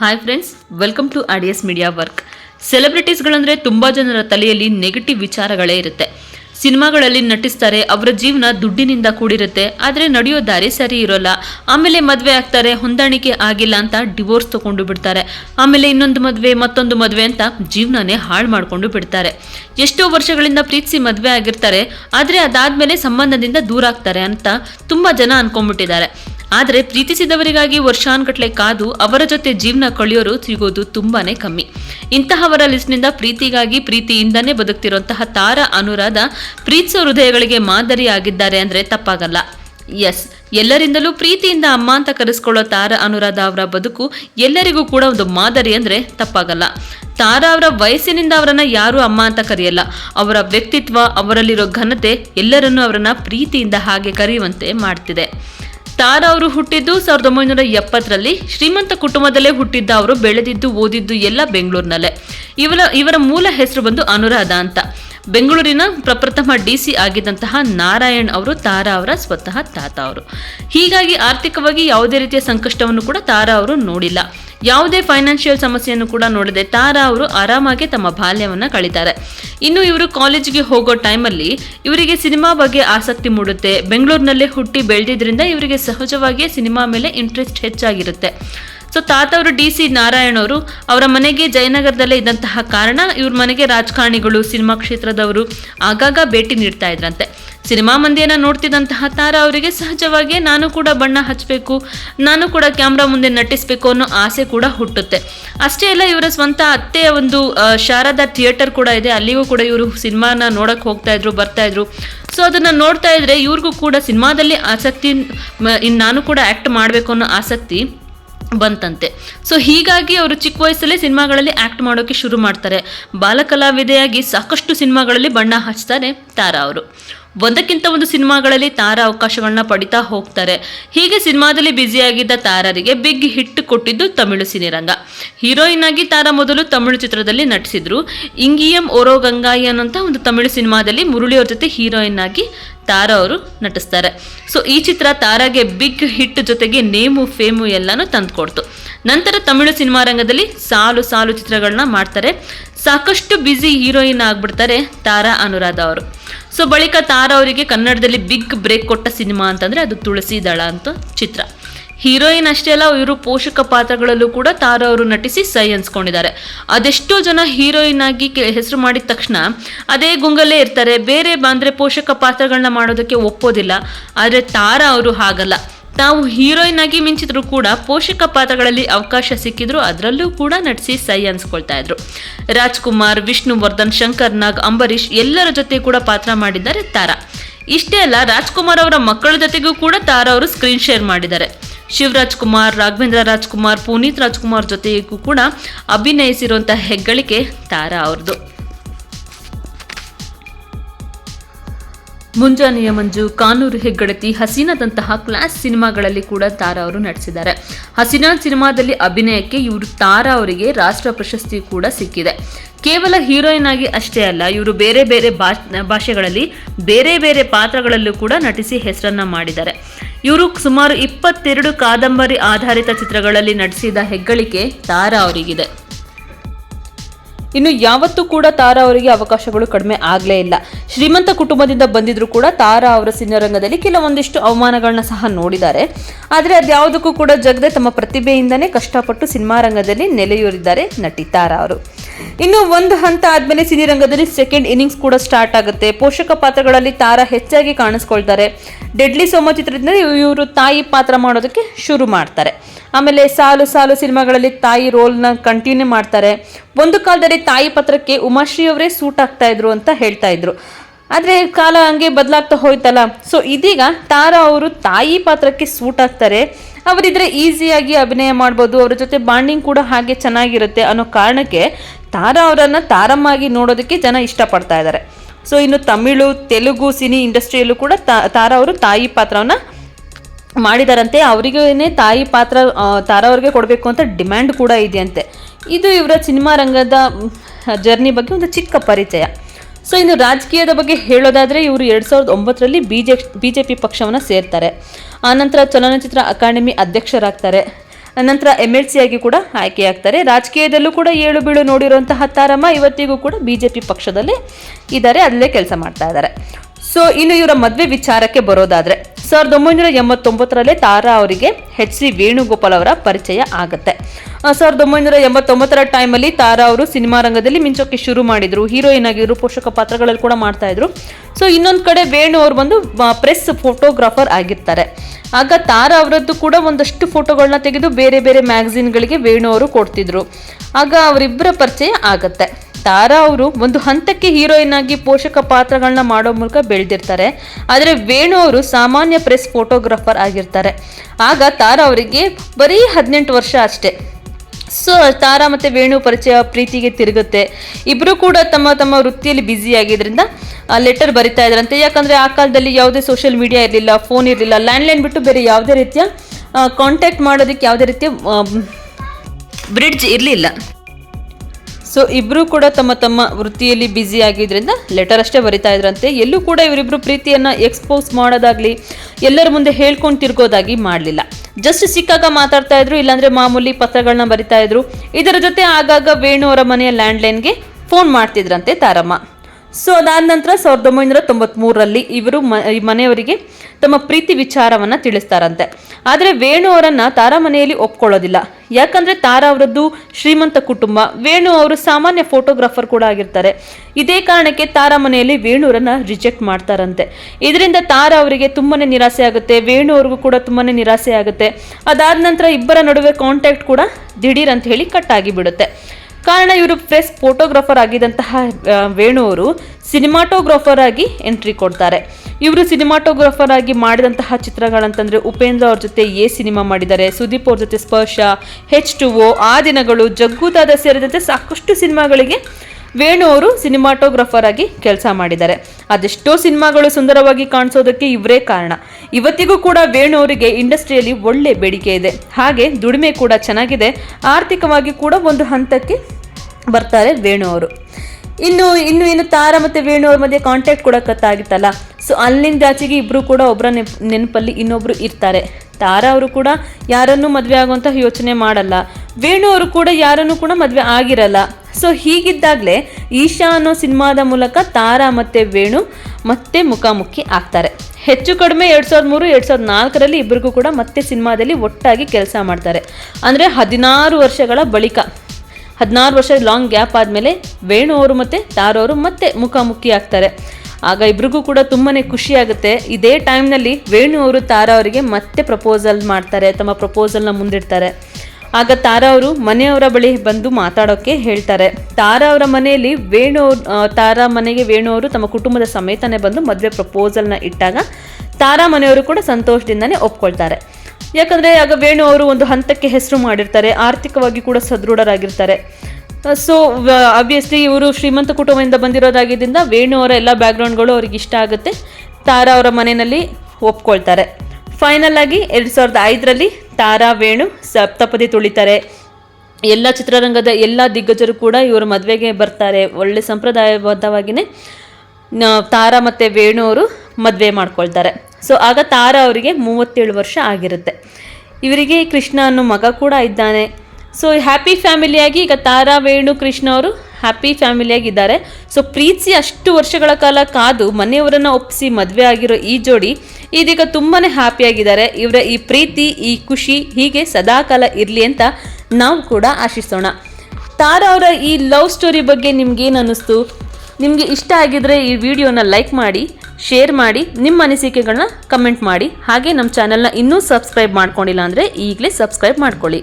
Hi friends welcome to ಆಡಿಯಸ್ media work ಸೆಲೆಬ್ರಿಟೀಸ್ಗಳಂದ್ರೆ ತುಂಬ ಜನರ ತಲೆಯಲ್ಲಿ ನೆಗೆಟಿವ್ ವಿಚಾರಗಳೇ ಇರುತ್ತೆ. ಸಿನಿಮಾಗಳಲ್ಲಿ ನಟಿಸ್ತಾರೆ, ಅವರ ಜೀವನ ದುಡ್ಡಿನಿಂದ ಕೂಡಿರುತ್ತೆ, ಆದರೆ ನಡೆಯೋ ದಾರಿ ಸರಿ ಇರೋಲ್ಲ. ಆಮೇಲೆ ಮದುವೆ ಆಗ್ತಾರೆ, ಹೊಂದಾಣಿಕೆ ಆಗಿಲ್ಲ ಅಂತ ಡಿವೋರ್ಸ್ ತಗೊಂಡು ಬಿಡ್ತಾರೆ. ಆಮೇಲೆ ಇನ್ನೊಂದು ಮದುವೆ, ಮತ್ತೊಂದು ಮದುವೆ ಅಂತ ಜೀವನನೇ ಹಾಳು ಮಾಡಿಕೊಂಡು ಬಿಡ್ತಾರೆ. ಎಷ್ಟೋ ವರ್ಷಗಳಿಂದ ಪ್ರೀತಿಸಿ ಮದುವೆ ಆಗಿರ್ತಾರೆ, ಆದರೆ ಅದಾದಮೇಲೆ ಸಂಬಂಧದಿಂದ ದೂರ ಆಗ್ತಾರೆ ಅಂತ ತುಂಬ ಜನ ಅನ್ಕೊಂಡ್ಬಿಟ್ಟಿದ್ದಾರೆ. ಆದರೆ ಪ್ರೀತಿಸಿದವರಿಗಾಗಿ ವರ್ಷಾನ್ಗಟ್ಲೆ ಕಾದು ಅವರ ಜೊತೆ ಜೀವನ ಕಳೆಯೋರು ಸಿಗೋದು ತುಂಬಾನೇ ಕಮ್ಮಿ. ಇಂತಹವರ ಲಿಸ್ಟ್ನಿಂದ ಪ್ರೀತಿಗಾಗಿ ಪ್ರೀತಿಯಿಂದನೇ ಬದುಕ್ತಿರುವಂತಹ ತಾರಾ ಅನುರಾಧ ಪ್ರೀತಿಸೋ ಹೃದಯಗಳಿಗೆ ಮಾದರಿಯಾಗಿದ್ದಾರೆ ಅಂದ್ರೆ ತಪ್ಪಾಗಲ್ಲ. ಎಸ್, ಎಲ್ಲರಿಂದಲೂ ಪ್ರೀತಿಯಿಂದ ಅಮ್ಮ ಅಂತ ಕರೆಸ್ಕೊಳ್ಳೋ ತಾರಾ ಅನುರಾಧ ಅವರ ಬದುಕು ಎಲ್ಲರಿಗೂ ಕೂಡ ಒಂದು ಮಾದರಿ ಅಂದ್ರೆ ತಪ್ಪಾಗಲ್ಲ. ತಾರಾ ಅವರ ವಯಸ್ಸಿನಿಂದ ಅವರನ್ನ ಯಾರು ಅಮ್ಮ ಅಂತ ಕರೆಯಲ್ಲ. ಅವರ ವ್ಯಕ್ತಿತ್ವ, ಅವರಲ್ಲಿರೋ ಘನತೆ ಎಲ್ಲರನ್ನೂ ಅವರನ್ನ ಪ್ರೀತಿಯಿಂದ ಹಾಗೆ ಕರೆಯುವಂತೆ ಮಾಡ್ತಿದೆ. ತಾರಾ ಅವರು ಹುಟ್ಟಿದ್ದು ಸಾವಿರದ ಒಂಬೈನೂರ ಎಪ್ಪತ್ತರಲ್ಲಿ. ಶ್ರೀಮಂತ ಕುಟುಂಬದಲ್ಲೇ ಹುಟ್ಟಿದ್ದ ಅವರು ಬೆಳೆದಿದ್ದು ಓದಿದ್ದು ಎಲ್ಲ ಬೆಂಗಳೂರಿನಲ್ಲೇ. ಇವರ ಇವರ ಮೂಲ ಹೆಸರು ಬಂದು ಅನುರಾಧ ಅಂತ. ಬೆಂಗಳೂರಿನ ಪ್ರಪ್ರಥಮ ಡಿ ಸಿ ಆಗಿದ್ದಂತಹ ನಾರಾಯಣ್ ಅವರು ತಾರಾ ಅವರ ಸ್ವತಃ ತಾತ ಅವರು. ಹೀಗಾಗಿ ಆರ್ಥಿಕವಾಗಿ ಯಾವುದೇ ರೀತಿಯ ಸಂಕಷ್ಟವನ್ನು ಕೂಡ ತಾರಾ ಅವರು ನೋಡಿಲ್ಲ. ಯಾವುದೇ ಫೈನಾನ್ಷಿಯಲ್ ಸಮಸ್ಯೆಯನ್ನು ಕೂಡ ನೋಡದೆ ತಾರಾ ಅವರು ಆರಾಮಾಗಿ ತಮ್ಮ ಬಾಲ್ಯವನ್ನು ಕಳೀತಾರೆ. ಇನ್ನು ಇವರು ಕಾಲೇಜಿಗೆ ಹೋಗೋ ಟೈಮಲ್ಲಿ ಇವರಿಗೆ ಸಿನಿಮಾ ಬಗ್ಗೆ ಆಸಕ್ತಿ ಮೂಡುತ್ತೆ. ಬೆಂಗಳೂರಿನಲ್ಲೇ ಹುಟ್ಟಿ ಬೆಳೆದಿದ್ದರಿಂದ ಇವರಿಗೆ ಸಹಜವಾಗಿಯೇ ಸಿನಿಮಾ ಮೇಲೆ ಇಂಟ್ರೆಸ್ಟ್ ಹೆಚ್ಚಾಗಿರುತ್ತೆ. ಸೊ ತಾತ ಅವರು ಡಿ ಸಿ ನಾರಾಯಣ್ ಅವರು ಅವರ ಮನೆಗೆ ಜಯನಗರದಲ್ಲೇ ಇದ್ದಂತಹ ಕಾರಣ ಇವ್ರ ಮನೆಗೆ ರಾಜಕಾರಣಿಗಳು, ಸಿನಿಮಾ ಕ್ಷೇತ್ರದವರು ಆಗಾಗ ಭೇಟಿ ನೀಡ್ತಾ ಇದ್ರಂತೆ. ಸಿನಿಮಾ ಮಂದಿಯನ್ನು ನೋಡ್ತಿದ್ದಂತಹ ತಾರಾ ಅವರಿಗೆ ಸಹಜವಾಗಿ ನಾನು ಕೂಡ ಬಣ್ಣ ಹಚ್ಚಬೇಕು ನಾನು ಕೂಡ ಕ್ಯಾಮ್ರಾ ಮುಂದೆ ನಟಿಸಬೇಕು ಅನ್ನೋ ಆಸೆ ಕೂಡ ಹುಟ್ಟುತ್ತೆ. ಅಷ್ಟೇ ಅಲ್ಲ, ಇವರ ಸ್ವಂತ ಅತ್ತೆಯ ಒಂದು ಶಾರದಾ ಥಿಯೇಟರ್ ಕೂಡ ಇದೆ. ಅಲ್ಲಿಗೂ ಕೂಡ ಇವರು ಸಿನಿಮಾನ ನೋಡಕ್ಕೆ ಹೋಗ್ತಾ ಇದ್ರು, ಬರ್ತಾ ಇದ್ರು. ಸೊ ಅದನ್ನ ನೋಡ್ತಾ ಇದ್ರೆ ಇವ್ರಿಗೂ ಕೂಡ ಸಿನಿಮಾದಲ್ಲಿ ಆಸಕ್ತಿ ಇನ್ನು ಇನ್ ನಾನು ಕೂಡ ಆಕ್ಟ್ ಮಾಡಬೇಕು ಅನ್ನೋ ಆಸಕ್ತಿ ಬಂತಂತೆ. ಸೊ ಹೀಗಾಗಿ ಅವರು ಚಿಕ್ಕ ವಯಸ್ಸಲ್ಲೇ ಸಿನಿಮಾಗಳಲ್ಲಿ ಆಕ್ಟ್ ಮಾಡೋಕೆ ಶುರು ಮಾಡ್ತಾರೆ. ಬಾಲಕಲಾವಿದೆಯಾಗಿ ಸಾಕಷ್ಟು ಸಿನಿಮಾಗಳಲ್ಲಿ ಬಣ್ಣ ಹಚ್ತಾರೆ ತಾರಾ ಅವರು. ಒಂದಕ್ಕಿಂತ ಒಂದು ಸಿನಿಮಾಗಳಲ್ಲಿ ತಾರಾ ಅವಕಾಶಗಳನ್ನ ಪಡಿತಾ ಹೋಗ್ತಾರೆ. ಹೀಗೆ ಸಿನಿಮಾದಲ್ಲಿ ಬ್ಯುಸಿಯಾಗಿದ್ದ ತಾರರಿಗೆ ಬಿಗ್ ಹಿಟ್ ಕೊಟ್ಟಿದ್ದು ತಮಿಳು ಸಿನಿರಂಗ. ಹೀರೋಯಿನ್ ಆಗಿ ತಾರಾ ಮೊದಲು ತಮಿಳು ಚಿತ್ರದಲ್ಲಿ ನಟಿಸಿದ್ರು. ಇಂಗಿಯಂ ಓರೋ ಗಂಗಾಯಿ ಅನ್ನೋಂಥ ಒಂದು ತಮಿಳು ಸಿನಿಮಾದಲ್ಲಿ ಮುರುಳಿಯವ್ರ ಜೊತೆ ಹೀರೋಯಿನ್ ಆಗಿ ತಾರಾ ಅವರು ನಟಿಸ್ತಾರೆ. ಸೊ, ಈ ಚಿತ್ರ ತಾರಾಗೆ ಬಿಗ್ ಹಿಟ್ ಜೊತೆಗೆ ನೇಮು, ಫೇಮು ಎಲ್ಲಾನು ತಂದುಕೊಡ್ತು. ನಂತರ ತಮಿಳು ಸಿನಿಮಾ ರಂಗದಲ್ಲಿ ಸಾಲು ಸಾಲು ಚಿತ್ರಗಳನ್ನ ಮಾಡ್ತಾರೆ. ಸಾಕಷ್ಟು ಬ್ಯುಸಿ ಹೀರೋಯಿನ್ ಆಗ್ಬಿಡ್ತಾರೆ ತಾರಾ ಅನುರಾಧ ಅವರು. ಸೊ ಬಳಿಕ ತಾರಾ ಅವರಿಗೆ ಕನ್ನಡದಲ್ಲಿ ಬಿಗ್ ಬ್ರೇಕ್ ಕೊಟ್ಟ ಸಿನಿಮಾ ಅಂತಂದ್ರೆ ಅದು ತುಳಸಿ ದಳ ಅಂತ ಚಿತ್ರ. ಹೀರೋಯಿನ್ ಅಷ್ಟೇ ಅಲ್ಲ, ಇವರು ಪೋಷಕ ಪಾತ್ರಗಳಲ್ಲೂ ಕೂಡ ತಾರಾ ಅವರು ನಟಿಸಿ ಸೈ ಅನ್ಸ್ಕೊಂಡಿದ್ದಾರೆ ಅದೆಷ್ಟೋ ಜನ ಹೀರೋಯಿನ್ ಆಗಿ ಹೆಸರು ಮಾಡಿದ ತಕ್ಷಣ ಅದೇ ಗುಂಗಲ್ಲೇ ಇರ್ತಾರೆ. ಬೇರೆ ಬಂದ್ರೆ ಪೋಷಕ ಪಾತ್ರಗಳನ್ನ ಮಾಡೋದಕ್ಕೆ ಒಪ್ಪೋದಿಲ್ಲ. ಆದರೆ ತಾರಾ ಅವರು ಹಾಗಲ್ಲ. ತಾವು ಹೀರೋಯಿನ್ ಆಗಿ ಮಿಂಚಿದ್ರು ಕೂಡ ಪೋಷಕ ಪಾತ್ರಗಳಲ್ಲಿ ಅವಕಾಶ ಸಿಕ್ಕಿದ್ರು ಅದರಲ್ಲೂ ಕೂಡ ನಟಿಸಿ ಸೈ ಅನ್ಸ್ಕೊಳ್ತಾ ಇದ್ರು. ರಾಜ್ಕುಮಾರ್ ವಿಷ್ಣುವರ್ಧನ್ ಶಂಕರ್, ನಾಗ್, ಅಂಬರೀಷ್ ಎಲ್ಲರ ಜೊತೆ ಕೂಡ ಪಾತ್ರ ಮಾಡಿದ್ದಾರೆ ತಾರಾ. ಇಷ್ಟೇ ಅಲ್ಲ, ರಾಜ್ಕುಮಾರ್ ಅವರ ಮಕ್ಕಳ ಜೊತೆಗೂ ಕೂಡ ತಾರಾ ಅವರು ಸ್ಕ್ರೀನ್ ಶೇರ್ ಮಾಡಿದ್ದಾರೆ. ಶಿವರಾಜ್ ಕುಮಾರ್, ರಾಘವೇಂದ್ರ ರಾಜ್ಕುಮಾರ್, ಪುನೀತ್ ರಾಜ್ಕುಮಾರ್ ಜೊತೆಗೂ ಕೂಡ ಅಭಿನಯಿಸಿರುವಂತಹ ಹೆಗ್ಗಳಿಕೆ ತಾರಾ ಅವ್ರದ್ದು ಮುಂಜಾನೆಯ ಮಂಜು, ಕಾನೂರು ಹೆಗ್ಗಡತಿ, ಹಸೀನಾದಂತಹ ಕ್ಲಾಸ್ ಸಿನಿಮಾಗಳಲ್ಲಿ ಕೂಡ ತಾರಾ ಅವರು ನಟಿಸಿದ್ದಾರೆ. ಹಸೀನಾ ಸಿನಿಮಾದಲ್ಲಿ ಅಭಿನಯಕ್ಕೆ ಇವರು ತಾರಾ ಅವರಿಗೆ ರಾಷ್ಟ್ರ ಪ್ರಶಸ್ತಿ ಕೂಡ ಸಿಕ್ಕಿದೆ. ಕೇವಲ ಹೀರೋಯಿನ್ ಆಗಿ ಅಷ್ಟೇ ಅಲ್ಲ, ಇವರು ಬೇರೆ ಬೇರೆ ಭಾಷ್- ಭಾಷೆಗಳಲ್ಲಿ ಬೇರೆ ಬೇರೆ ಪಾತ್ರಗಳಲ್ಲೂ ಕೂಡ ನಟಿಸಿ ಹೆಸರನ್ನ ಮಾಡಿದ್ದಾರೆ. ಇವರು ಸುಮಾರು ಇಪ್ಪತ್ತೆರಡು ಕಾದಂಬರಿ ಆಧಾರಿತ ಚಿತ್ರಗಳಲ್ಲಿ ನಟಿಸಿದ ಹೆಗ್ಗಳಿಕೆ ತಾರಾ ಅವರಿಗಿದೆ. ಇನ್ನು ಯಾವತ್ತೂ ಕೂಡ ತಾರಾ ಅವರಿಗೆ ಅವಕಾಶಗಳು ಕಡಿಮೆ ಆಗಲೇ ಇಲ್ಲ. ಶ್ರೀಮಂತ ಕುಟುಂಬದಿಂದ ಬಂದಿದ್ರು ಕೂಡ ತಾರಾ ಅವರ ಸಿನಿರಂಗದಲ್ಲಿ ಕೆಲವೊಂದಿಷ್ಟು ಅವಮಾನಗಳನ್ನ ಸಹ ನೋಡಿದ್ದಾರೆ. ಆದರೆ ಅದ್ಯಾವುದಕ್ಕೂ ಕೂಡ ಜಗದೆ ತಮ್ಮ ಪ್ರತಿಭೆಯಿಂದನೇ ಕಷ್ಟಪಟ್ಟು ಸಿನಿಮಾ ರಂಗದಲ್ಲಿ ನೆಲೆಯೂರಿದ್ದಾರೆ ನಟಿ ತಾರಾ ಅವರು. ಇನ್ನು ಒಂದು ಹಂತ ಆದ್ಮೇಲೆ ಸಿನಿರಂಗದಲ್ಲಿ ಸೆಕೆಂಡ್ ಇನ್ನಿಂಗ್ಸ್ ಕೂಡ ಸ್ಟಾರ್ಟ್ ಆಗುತ್ತೆ. ಪೋಷಕ ಪಾತ್ರಗಳಲ್ಲಿ ತಾರಾ ಹೆಚ್ಚಾಗಿ ಕಾಣಿಸ್ಕೊಳ್ತಾರೆ. ಡೆಡ್ಲಿ ಸೋಮ ಚಿತ್ರದಿಂದ ಇವರು ತಾಯಿ ಪಾತ್ರ ಮಾಡೋದಕ್ಕೆ ಶುರು ಮಾಡ್ತಾರೆ. ಆಮೇಲೆ ಸಾಲು ಸಾಲು ಸಿನಿಮಾಗಳಲ್ಲಿ ತಾಯಿ ರೋಲ್ನ ಕಂಟಿನ್ಯೂ ಮಾಡ್ತಾರೆ. ಒಂದು ಕಾಲದಲ್ಲಿ ತಾಯಿ ಪಾತ್ರಕ್ಕೆ ಉಮಾಶ್ರೀ ಅವರೇ ಸೂಟ್ ಆಗ್ತಾ ಇದ್ರು ಅಂತ ಹೇಳ್ತಾ ಇದ್ರು. ಆದರೆ ಕಾಲ ಹಂಗೆ ಬದಲಾಗ್ತಾ ಹೋಯ್ತಲ್ಲ. ಸೊ ಇದೀಗ ತಾರಾ ಅವರು ತಾಯಿ ಪಾತ್ರಕ್ಕೆ ಸೂಟ್ ಆಗ್ತಾರೆ. ಅವರಿದ್ರೆ ಈಸಿಯಾಗಿ ಅಭಿನಯ ಮಾಡ್ಬೋದು. ಅವ್ರ ಜೊತೆ ಬಾಂಡಿಂಗ್ ಕೂಡ ಹಾಗೆ ಚೆನ್ನಾಗಿರುತ್ತೆ ಅನ್ನೋ ಕಾರಣಕ್ಕೆ ತಾರಾ ಅವರನ್ನು ತಾರಮ್ಮಾಗಿ ನೋಡೋದಕ್ಕೆ ಜನ ಇಷ್ಟಪಡ್ತಾ ಇದ್ದಾರೆ. ಸೊ ಇನ್ನು ತಮಿಳು, ತೆಲುಗು, ಸಿನಿ ಇಂಡಸ್ಟ್ರಿಯಲ್ಲೂ ಕೂಡ ತಾರಾ ಅವರು ತಾಯಿ ಪಾತ್ರವನ್ನ ಮಾಡಿದಾರಂತೆ, ಅವರಿಗೇನೆ ತಾಯಿ ಪಾತ್ರ ತಾರವ್ರಿಗೆ ಕೊಡಬೇಕು ಅಂತ ಡಿಮ್ಯಾಂಡ್ ಕೂಡ ಇದೆಯಂತೆ. ಇದು ಇವರ ಸಿನಿಮಾ ರಂಗದ ಜರ್ನಿ ಬಗ್ಗೆ ಒಂದು ಚಿಕ್ಕ ಪರಿಚಯ. ಸೊ, ಇನ್ನು ರಾಜಕೀಯದ ಬಗ್ಗೆ ಹೇಳೋದಾದರೆ, ಇವರು ಎರಡು ಸಾವಿರದ ಒಂಬತ್ತರಲ್ಲಿ ಬಿಜೆ ಪಿ ಪಕ್ಷವನ್ನು ಸೇರ್ತಾರೆ. ಆನಂತರ ಚಲನಚಿತ್ರ ಅಕಾಡೆಮಿ ಅಧ್ಯಕ್ಷರಾಗ್ತಾರೆ. ನಂತರ ಎಂ ಎಲ್ ಸಿ ಆಗಿ ಕೂಡ ಆಯ್ಕೆಯಾಗ್ತಾರೆ. ರಾಜಕೀಯದಲ್ಲೂ ಕೂಡ ಏಳು ಬೀಳು ನೋಡಿರುವಂತಹ ತಾರಮ್ಮ ಇವತ್ತಿಗೂ ಕೂಡ ಬಿ ಜೆ ಪಿ ಪಕ್ಷದಲ್ಲಿ ಇದ್ದಾರೆ, ಅಲ್ಲೇ ಕೆಲಸ ಮಾಡ್ತಾ ಇದ್ದಾರೆ. ಸೊ, ಇನ್ನು ಇವರ ಮದುವೆ ವಿಚಾರಕ್ಕೆ ಬರೋದಾದ್ರೆ ಸಾವಿರದ ಒಂಬೈನೂರ ಎಂಬತ್ತೊಂಬತ್ತರಲ್ಲೇ ತಾರಾ ಅವರಿಗೆ ಎಚ್ ಸಿ ವೇಣುಗೋಪಾಲ್ ಅವರ ಪರಿಚಯ ಆಗುತ್ತೆ. ಸಾವಿರದ ಒಂಬೈನೂರ ಎಂಬತ್ತೊಂಬತ್ತರ ಟೈಮಲ್ಲಿ ತಾರಾ ಅವರು ಸಿನಿಮಾ ರಂಗದಲ್ಲಿ ಮಿಂಚೋಕೆ ಶುರು ಮಾಡಿದರು. ಹೀರೋಯಿನ್ ಆಗಿದ್ರು, ಪೋಷಕ ಪಾತ್ರಗಳಲ್ಲಿ ಕೂಡ ಮಾಡ್ತಾ ಇದ್ರು. ಸೊ ಇನ್ನೊಂದು ಕಡೆ ವೇಣು ಅವರು ಬಂದು ಪ್ರೆಸ್ ಫೋಟೋಗ್ರಾಫರ್ ಆಗಿರ್ತಾರೆ. ಆಗ ತಾರಾ ಅವರದ್ದು ಕೂಡ ಒಂದಷ್ಟು ಫೋಟೋಗಳನ್ನ ತೆಗೆದು ಬೇರೆ ಬೇರೆ ಮ್ಯಾಗಝಿನ್ಗಳಿಗೆ ವೇಣು ಅವರು ಕೊಡ್ತಿದ್ರು. ಆಗ ಅವರಿಬ್ಬರ ಪರಿಚಯ ಆಗತ್ತೆ. ತಾರಾ ಅವರು ಒಂದು ಹಂತಕ್ಕೆ ಹೀರೋಯಿನ್ ಆಗಿ ಪೋಷಕ ಪಾತ್ರಗಳನ್ನ ಮಾಡೋ ಮೂಲಕ ಬೆಳೆದಿರ್ತಾರೆ. ಆದರೆ ವೇಣು ಅವರು ಸಾಮಾನ್ಯ ಪ್ರೆಸ್ ಫೋಟೋಗ್ರಾಫರ್ ಆಗಿರ್ತಾರೆ. ಆಗ ತಾರಾ ಅವರಿಗೆ ಬರೀ ಹದಿನೆಂಟು ವರ್ಷ ಅಷ್ಟೇ. ಸೊ, ತಾರಾ ಮತ್ತು ವೇಣು ಪರಿಚಯ ಪ್ರೀತಿಗೆ ತಿರುಗುತ್ತೆ. ಇಬ್ಬರು ಕೂಡ ತಮ್ಮ ತಮ್ಮ ವೃತ್ತಿಯಲ್ಲಿ ಬ್ಯುಸಿ ಆಗಿದ್ರಿಂದ ಲೆಟರ್ ಬರಿತಾ ಇದ್ರಂತೆ ಯಾಕಂದರೆ ಆ ಕಾಲದಲ್ಲಿ ಯಾವುದೇ ಸೋಷಿಯಲ್ ಮೀಡಿಯಾ ಇರಲಿಲ್ಲ ಫೋನ್ ಇರಲಿಲ್ಲ ಲ್ಯಾಂಡ್ಲೈನ್ ಬಿಟ್ಟು ಬೇರೆ ಯಾವುದೇ ರೀತಿಯ ಕಾಂಟ್ಯಾಕ್ಟ್ ಮಾಡೋದಕ್ಕೆ ಯಾವುದೇ ರೀತಿಯ ಬ್ರಿಡ್ಜ್ ಇರಲಿಲ್ಲ. ಸೊ ಇಬ್ಬರು ಕೂಡ ತಮ್ಮ ತಮ್ಮ ವೃತ್ತಿಯಲ್ಲಿ ಬ್ಯುಸಿ ಆಗಿದ್ರಿಂದ ಲೆಟರ್ ಅಷ್ಟೇ ಬರಿತಾ ಇದ್ರಂತೆ. ಎಲ್ಲೂ ಕೂಡ ಇವರಿಬ್ರು ಪ್ರೀತಿಯನ್ನ ಎಕ್ಸ್ಪೋಸ್ ಮಾಡೋದಾಗ್ಲಿ, ಎಲ್ಲರ ಮುಂದೆ ಹೇಳ್ಕೊಂಡು ತಿರ್ಗೋದಾಗಿ ಮಾಡಲಿಲ್ಲ. ಜಸ್ಟ್ ಸಿಕ್ಕಾಗ ಮಾತಾಡ್ತಾ ಇದ್ರು, ಇಲ್ಲಾಂದ್ರೆ ಮಾಮೂಲಿ ಪತ್ರಗಳನ್ನ ಬರಿತಾ ಇದ್ರು. ಇದರ ಜೊತೆ ಆಗಾಗ ವೇಣು ಅವರ ಮನೆಯ ಲ್ಯಾಂಡ್ಲೈನ್ಗೆ ಫೋನ್ ಮಾಡ್ತಿದ್ರಂತೆ ತಾರಮ್ಮ. ಸೊ ಅದಾದ ನಂತರ ಸಾವಿರದ ಒಂಬೈನೂರ ತೊಂಬತ್ಮೂರರಲ್ಲಿ ಇವರು ಮನೆಯವರಿಗೆ ತಮ್ಮ ಪ್ರೀತಿ ವಿಚಾರವನ್ನು ತಿಳಿಸ್ತಾರಂತೆ. ಆದರೆ ವೇಣು ಅವರನ್ನು ತಾರಾ ಮನೆಯಲ್ಲಿ ಒಪ್ಕೊಳ್ಳೋದಿಲ್ಲ. ಯಾಕಂದರೆ ತಾರಾ ಅವರದ್ದು ಶ್ರೀಮಂತ ಕುಟುಂಬ. ವೇಣು ಅವರು ಸಾಮಾನ್ಯ ಫೋಟೋಗ್ರಾಫರ್ ಕೂಡ ಆಗಿರ್ತಾರೆ. ಇದೇ ಕಾರಣಕ್ಕೆ ತಾರಾ ಮನೆಯಲ್ಲಿ ವೇಣುರನ್ನ ರಿಜೆಕ್ಟ್ ಮಾಡ್ತಾರಂತೆ. ಇದರಿಂದ ತಾರಾ ಅವರಿಗೆ ತುಂಬಾನೇ ನಿರಾಸೆ ಆಗುತ್ತೆ. ವೇಣು ಅವ್ರಿಗೂ ಕೂಡ ತುಂಬಾನೇ ನಿರಾಸೆ ಆಗುತ್ತೆ. ಅದಾದ ನಂತರ ಇಬ್ಬರ ನಡುವೆ ಕಾಂಟ್ಯಾಕ್ಟ್ ಕೂಡ ದಿಢೀರ್ ಅಂತ ಹೇಳಿ ಕಟ್ ಆಗಿಬಿಡುತ್ತೆ. ಕಾರಣ ಇವರು ಪ್ರೆಸ್ ಫೋಟೋಗ್ರಾಫರ್ ಆಗಿದ್ದಂತಹ ವೇಣು ಅವರು ಸಿನಿಮಾಟೋಗ್ರಾಫರ್ ಆಗಿ ಎಂಟ್ರಿ ಕೊಡ್ತಾರೆ. ಇವರು ಸಿನಿಮಾಟೋಗ್ರಾಫರ್ ಆಗಿ ಮಾಡಿದಂತಹ ಚಿತ್ರಗಳಂತಂದರೆ ಉಪೇಂದ್ರ ಅವ್ರ ಜೊತೆ ಎ ಸಿನಿಮಾ ಮಾಡಿದ್ದಾರೆ, ಸುದೀಪ್ ಅವ್ರ ಜೊತೆ ಸ್ಪರ್ಶ ಹೆಚ್ ಟು ಓ ಆ ದಿನಗಳು ಜಗ್ಗುದಾದ ಸೇರಿದಂತೆ ಸಾಕಷ್ಟು ಸಿನಿಮಾಗಳಿಗೆ ವೇಣು ಅವರು ಸಿನಿಮಾಟೋಗ್ರಾಫರ್ ಆಗಿ ಕೆಲಸ ಮಾಡಿದ್ದಾರೆ. ಅದೆಷ್ಟೋ ಸಿನಿಮಾಗಳು ಸುಂದರವಾಗಿ ಕಾಣಿಸೋದಕ್ಕೆ ಇವರೇ ಕಾರಣ. ಇವತ್ತಿಗೂ ಕೂಡ ವೇಣು ಅವರಿಗೆ ಇಂಡಸ್ಟ್ರಿಯಲ್ಲಿ ಒಳ್ಳೆ ಬೇಡಿಕೆ ಇದೆ. ಹಾಗೆ ದುಡಿಮೆ ಕೂಡ ಚೆನ್ನಾಗಿದೆ. ಆರ್ಥಿಕವಾಗಿ ಕೂಡ ಒಂದು ಹಂತಕ್ಕೆ ಬರ್ತಾರೆ ವೇಣು ಅವರು. ಇನ್ನು ಇನ್ನು ಏನು ತಾರಾ ಮತ್ತು ವೇಣು ಅವ್ರ ಮಧ್ಯೆ ಕಾಂಟ್ಯಾಕ್ಟ್ ಕೂಡ ಕತ್ತಾಗಿತ್ತಲ್ಲ ಸೊ ಅಲ್ಲಿಂದ ಆಚೆಗೆ ಇಬ್ಬರು ಕೂಡ ಒಬ್ಬರ ನೆಪ್, ನೆನಪಲ್ಲಿ ಇನ್ನೊಬ್ಬರು ಇರ್ತಾರೆ. ತಾರಾ ಅವರು ಕೂಡ ಯಾರನ್ನೂ ಮದುವೆ ಆಗುವಂಥ ಯೋಚನೆ ಮಾಡಲ್ಲ. ವೇಣು ಅವರು ಕೂಡ ಯಾರನ್ನೂ ಕೂಡ ಮದುವೆ ಆಗಿರಲ್ಲ. ಸೊ ಹೀಗಿದ್ದಾಗಲೇ ಈಶಾ ಅನ್ನೋ ಸಿನಿಮಾದ ಮೂಲಕ ತಾರಾ ಮತ್ತು ವೇಣು ಮತ್ತೆ ಮುಖಾಮುಖಿ ಆಗ್ತಾರೆ. ಹೆಚ್ಚು ಕಡಿಮೆ ಎರಡು ಸಾವಿರದ ಮೂರು, ಎರಡು ಸಾವಿರದ ನಾಲ್ಕರಲ್ಲಿ ಇಬ್ಬರಿಗೂ ಕೂಡ ಮತ್ತೆ ಸಿನಿಮಾದಲ್ಲಿ ಒಟ್ಟಾಗಿ ಕೆಲಸ ಮಾಡ್ತಾರೆ. ಅಂದರೆ ಹದಿನಾರು ವರ್ಷಗಳ ಬಳಿಕ. ಹದಿನಾರು ವರ್ಷ ಲಾಂಗ್ ಗ್ಯಾಪ್ ಆದಮೇಲೆ ವೇಣು ಅವರು ಮತ್ತು ತಾರವರು ಮತ್ತೆ ಮುಖಾಮುಖಿ ಆಗ್ತಾರೆ. ಆಗ ಇಬ್ರಿಗೂ ಕೂಡ ತುಂಬಾ ಖುಷಿ ಆಗುತ್ತೆ. ಇದೇ ಟೈಮ್ನಲ್ಲಿ ವೇಣು ಅವರು ತಾರಾ ಅವರಿಗೆ ಮತ್ತೆ ಪ್ರಪೋಸಲ್ ಮಾಡ್ತಾರೆ, ತಮ್ಮ ಪ್ರಪೋಸಲ್ನ ಮುಂದಿಡ್ತಾರೆ. ಆಗ ತಾರಾ ಅವರು ಮನೆಯವರ ಬಳಿ ಬಂದು ಮಾತಾಡೋಕ್ಕೆ ಹೇಳ್ತಾರೆ. ತಾರಾ ಅವರ ಮನೆಯಲ್ಲಿ ವೇಣು ತಾರಾ ಮನೆಗೆ ವೇಣು ಅವರು ತಮ್ಮ ಕುಟುಂಬದ ಸಮೇತನೇ ಬಂದು ಮದುವೆ ಪ್ರಪೋಸಲ್ನ ಇಟ್ಟಾಗ ತಾರಾ ಮನೆಯವರು ಕೂಡ ಸಂತೋಷದಿಂದನೇ ಒಪ್ಕೊಳ್ತಾರೆ. ಯಾಕಂದರೆ ಆಗ ವೇಣು ಅವರು ಒಂದು ಹಂತಕ್ಕೆ ಹೆಸರು ಮಾಡಿರ್ತಾರೆ, ಆರ್ಥಿಕವಾಗಿ ಕೂಡ ಸದೃಢರಾಗಿರ್ತಾರೆ. ಸೊ ಆಬ್ವಿಯಸ್ಲಿ ಇವರು ಶ್ರೀಮಂತ ಕುಟುಂಬದಿಂದ ಬಂದಿರೋದಾಗಿದ್ದರಿಂದ ವೇಣು ಅವರ ಎಲ್ಲ ಬ್ಯಾಕ್ಗ್ರೌಂಡ್ಗಳು ಅವ್ರಿಗೆ ಇಷ್ಟ ಆಗುತ್ತೆ. ತಾರಾ ಅವರ ಮನೆಯಲ್ಲಿ ಒಪ್ಕೊಳ್ತಾರೆ. ಫೈನಲ್ ಆಗಿ ಎರಡು ಸಾವಿರದ ಐದರಲ್ಲಿ ತಾರಾ ವೇಣು ಸಪ್ತಪದಿ ತುಳಿತಾರೆ. ಎಲ್ಲ ಚಿತ್ರರಂಗದ ಎಲ್ಲ ದಿಗ್ಗಜರು ಕೂಡ ಇವರು ಮದುವೆಗೆ ಬರ್ತಾರೆ. ಒಳ್ಳೆ ಸಂಪ್ರದಾಯಬದ್ಧವಾಗಿಯೇ ತಾರಾ ಮತ್ತು ವೇಣು ಅವರು ಮದುವೆ ಮಾಡ್ಕೊಳ್ತಾರೆ. ಸೊ, ಆಗ ತಾರಾ ಅವರಿಗೆ ಮೂವತ್ತೇಳು ವರ್ಷ ಆಗಿರುತ್ತೆ. ಇವರಿಗೆ ಕೃಷ್ಣ ಅನ್ನೋ ಮಗ ಕೂಡ ಇದ್ದಾನೆ. ಸೊ, ಹ್ಯಾಪಿ ಫ್ಯಾಮಿಲಿಯಾಗಿ ಈಗ ತಾರಾ, ವೇಣು, ಕೃಷ್ಣ ಅವರು ಹ್ಯಾಪಿ ಫ್ಯಾಮಿಲಿಯಾಗಿದ್ದಾರೆ ಸೊ ಪ್ರೀತಿ ಅಷ್ಟು ವರ್ಷಗಳ ಕಾಲ ಕಾದು ಮನೆಯವರನ್ನ ಒಪ್ಪಿಸಿ ಮದುವೆ ಆಗಿರೋ ಈ ಜೋಡಿ ಇದೀಗ ತುಂಬಾ ಹ್ಯಾಪಿಯಾಗಿದ್ದಾರೆ ಇವರ ಈ ಪ್ರೀತಿ, ಈ ಖುಷಿ ಹೀಗೆ ಸದಾಕಾಲ ಇರಲಿ ಅಂತ ನಾವು ಕೂಡ ಆಶಿಸೋಣ. ತಾರಾ ಅವರ ಈ ಲವ್ ಸ್ಟೋರಿ ಬಗ್ಗೆ ನಿಮ್ಗೇನು ಅನ್ನಿಸ್ತು? ನಿಮಗೆ ಇಷ್ಟ ಆಗಿದರೆ ಈ ವಿಡಿಯೋನ ಲೈಕ್ ಮಾಡಿ ಶೇರ್ ಮಾಡಿ, ನಿಮ್ಮ ಅನಿಸಿಕೆಗಳನ್ನ ಕಮೆಂಟ್ ಮಾಡಿ. ಹಾಗೆ ನಮ್ಮ ಚಾನಲ್ನ ಇನ್ನೂ ಸಬ್ಸ್ಕ್ರೈಬ್ ಮಾಡ್ಕೊಂಡಿಲ್ಲ ಅಂದರೆ ಈಗಲೇ ಸಬ್ಸ್ಕ್ರೈಬ್ ಮಾಡ್ಕೊಳ್ಳಿ.